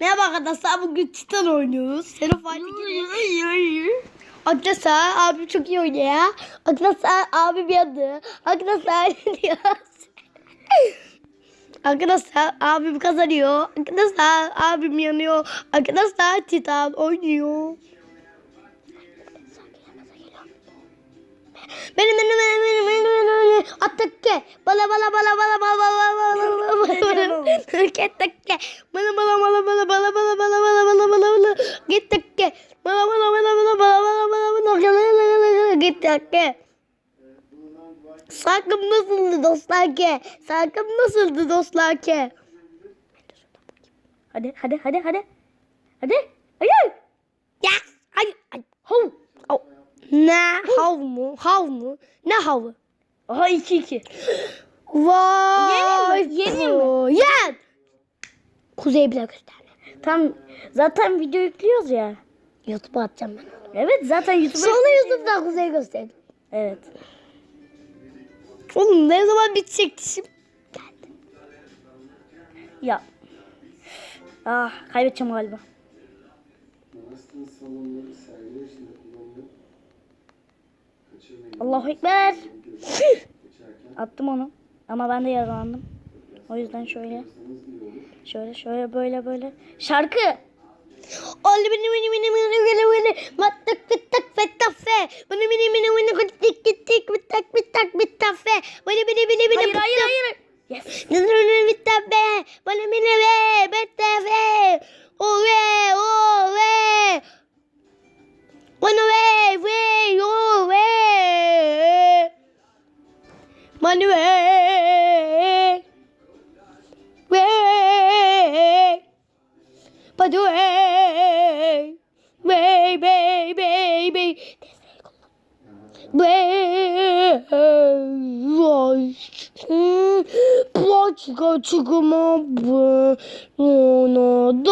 Merhaba arkadaşlar bugün Titan oynuyoruz. Serum Fight'e Arkadaşlar abi çok iyi oynuyor ya. Arkadaşlar abi bir adı. Arkadaşlar diyoruz. Arkadaşlar abim kazanıyor. Arkadaşlar abim yanıyor. Arkadaşlar Titan oynuyor. Benim benim benim benim benim benim. Attık ki. Bala bala bala bala bala bala bala bala bala gittik ke bala bala bala bala bala bala bala bala bala bala bala gittik ke bala bala bala bala bala bala bala bala gittik ke Sakın nasıldı dostlar ke? Sakın nasıldı dostlar ke? Hadi hadi hadi hadi. Hadi. Hayır. Yes. Hayır. Hav. Hav. Ne hav mu? Hav mu? Ne havı? Aha 2-2. Vay. Yeneyim mi? Yeneyim mi? Yen. Kuzey bile gösterme. Tam zaten video yüklüyoruz ya. YouTube'a atacağım ben. Evet zaten YouTube'a Sonra YouTube'da Kuzey gösterdim. Evet. Oğlum ne zaman bitecek dişim? Ya. Ah kaybedeceğim galiba. Allahu Ekber. Attım onu. Ama ben de yaralandım. O yüzden şöyle. Şöyle şöyle böyle böyle. Şarkı. Olli mini mini mini mini mini mini mattak bittak fettafe bunu mini mini mini gittik gittik bittak bittak bittafe bunu mini mini mini Hayır hayır hayır. Yes. Nızrını bittafe bunu mini ve. Bittafe o ve o ve. Bunu ve ve o ve. Bunu ve. Başka çıkma bana da.